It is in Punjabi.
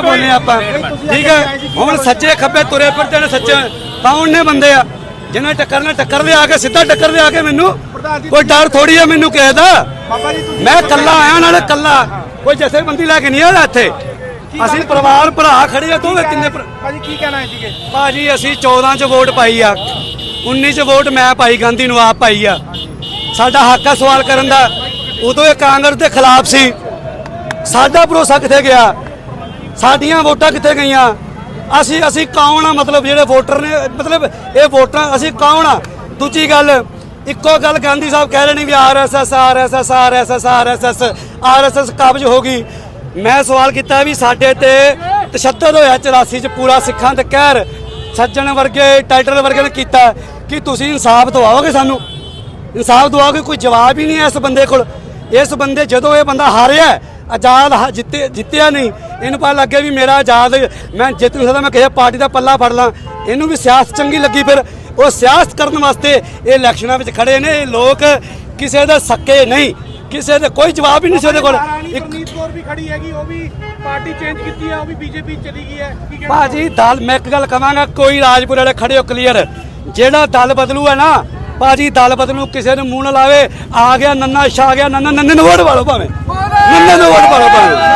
ਬੋਲੇ ਆਪਾਂ। ਠੀਕ ਹੈ? ਹੁਣ ਸੱਚੇ ਖੱਬੇ ਤੁਰੇ ਫਿਰਦੇ ਨੇ ਸੱਚੇ। ਕੌਣ ਨੇ ਬੰਦੇ ਆ ਜਿਹਨੇ ਟੱਕਰ ਨੇ ਟੱਕਰ ਦੇ ਆ ਕੇ ਸਿੱਧਾ ਟੱਕਰ ਦੇ ਆ ਕੇ ਮੈਨੂੰ ਕੋਈ ਡਰ ਥੋੜੀ ਆ ਮੈਨੂੰ ਕਿਸੇ ਦਾ। ਮੈਂ ਕੱਲਾ ਆਇਆ ਨਾਲੇ ਕੱਲਾ ਕੋਈ ਜਥੇ ਬੰਦੀ ਲੈ ਕੇ ਨਹੀਂ ਆਇਆ ਇੱਥੇ। ਅਸੀਂ ਪਰਿਵਾਰ ਭਰਾ ਖੜੇ ਆ ਦੋਵੇਂ ਭਰਾ- ਭਾਜੀ ਕੀ ਕਹਿਣਾ ਹੈ ਸੀਗੇ? ਭਾਜੀ ਅਸੀਂ 14 ਚ ਵੋਟ ਪਾਈ ਆ। 19 ਚ ਵੋਟ ਮੈਂ ਪਾਈ ਗਾਂਧੀ ਨੂੰ ਆਪ ਪਾਈ ਆ। ਸਾਡਾ ਹੱਕ ਆ ਸਵਾਲ ਕਰਨ ਦਾ। ਉਦੋਂ ਇਹ ਕਾਂਗਰਸ ਦੇ ਖਿਲਾਫ ਸੀ। ਸਾਡਾ ਭਰੋਸਾ ਕਿੱਥੇ ਗਿਆ? ਸਾਡੀਆਂ ਵੋਟਾਂ ਕਿੱਥੇ ਗਈਆਂ? ਅਸੀਂ ਅਸੀਂ ਕੌਣ ਆ? ਮਤਲਬ ਜਿਹੜੇ ਵੋਟਰ ਨੇ, ਮਤਲਬ ਇਹ ਵੋਟਾਂ, ਅਸੀਂ ਕੌਣ ਆ? ਦੂਜੀ ਗੱਲ, ਇੱਕੋ ਗੱਲ ਗਾਂਧੀ ਸਾਹਿਬ ਕਹਿ ਰਹੇ ਨੇ ਵੀ RSS RSS RSS RSS RSS ਕਾਬਜ਼ ਹੋ ਗਈ। ਮੈਂ ਸਵਾਲ ਕੀਤਾ ਵੀ ਸਾਡੇ ਤੇ ਤਸ਼ੱਦਦ ਹੋਇਆ 84 ਚ ਪੂਰਾ ਸਿੱਖਾਂ ਤੇ ਕਹਿਰ। ਸੱਜਣ ਵਰਗੇ, ਟਾਈਟਲ ਵਰਗੇ ਨੇ ਕੀਤਾ ਕਿ ਤੁਸੀਂ ਇਨਸਾਫ ਦਵਾਓਗੇ ਸਾਨੂੰ? ਇਨਸਾਫ ਦਵਾਓਗੇ? ਕੋਈ ਜਵਾਬ ਹੀ ਨਹੀਂ ਹੈ ਇਸ ਬੰਦੇ ਕੋਲ। ਇਸ ਬੰਦੇ ਜਦੋਂ ਇਹ ਬੰਦਾ ਹਾਰਿਆ ਆਜ਼ਾਦ ਜਿੱਤੇ ਜਿੱਤਿਆ ਨਹੀਂ। ਇਹਨੂੰ ਪਤਾ ਲੱਗਿਆ ਵੀ ਮੇਰਾ ਆਜ਼ਾਦ ਮੈਂ ਜਿੱਤ ਨਹੀਂ ਸਕਦਾ ਮੈਂ ਕਿਸੇ ਪਾਰਟੀ ਦਾ ਪੱਲਾ ਫੜ ਲਾਂ। ਇਹਨੂੰ ਵੀ ਸਿਆਸਤ ਚੰਗੀ ਲੱਗੀ ਫਿਰ। ਉਹ ਸਿਆਸਤ ਕਰਨ ਵਾਸਤੇ ਇਹ ਇਲੈਕਸ਼ਨਾਂ ਵਿੱਚ ਖੜੇ ਨੇ। ਇਹ ਲੋਕ ਕਿਸੇ ਦੇ ਸੱਕੇ ਨਹੀਂ। ਕਿਸੇ ਦੇ ਕੋਈ ਜਵਾਬ ਹੀ ਨਹੀਂ ਸੀ ਉਹਦੇ ਕੋਲ। ਇੱਕ ਕੌਰ ਵੀ ਖੜੀ ਹੈਗੀ ਉਹ ਵੀ ਪਾਰਟੀ ਚੇਂਜ ਕੀਤੀ ਹੈ ਉਹ ਵੀ ਬੀਜੇਪੀ ਚਲੀ ਗਈ ਹੈ। ਭਾਜੀ ਦਲ ਮੈਂ ਇੱਕ ਗੱਲ ਕਵਾਂਗਾ ਕੋਈ ਰਾਜਪੁਰ ਵਾਲੇ ਖੜੇ ਹੋ ਕਲੀਅਰ ਜਿਹੜਾ ਦਲ ਬਦਲੂ ਹੈ ਨਾ ਭਾਜੀ ਦਲ ਬਦਲੂ ਕਿਸੇ ਨੂੰ ਮੂੰਹ ਨਾ ਲਾਵੇ। ਆ ਗਿਆ ਨੰਨਾ ਸ਼ਾ ਆ ਗਿਆ ਨੰਨਾ ਨੰਨੇ ਨੂੰ ਵੋਟ ਪਾਲੋ ਭਾਵੇਂ। ਨੰਨੇ ਨੂੰ ਵੋਟ ਪਾਲੋ ਭਾਵੇਂ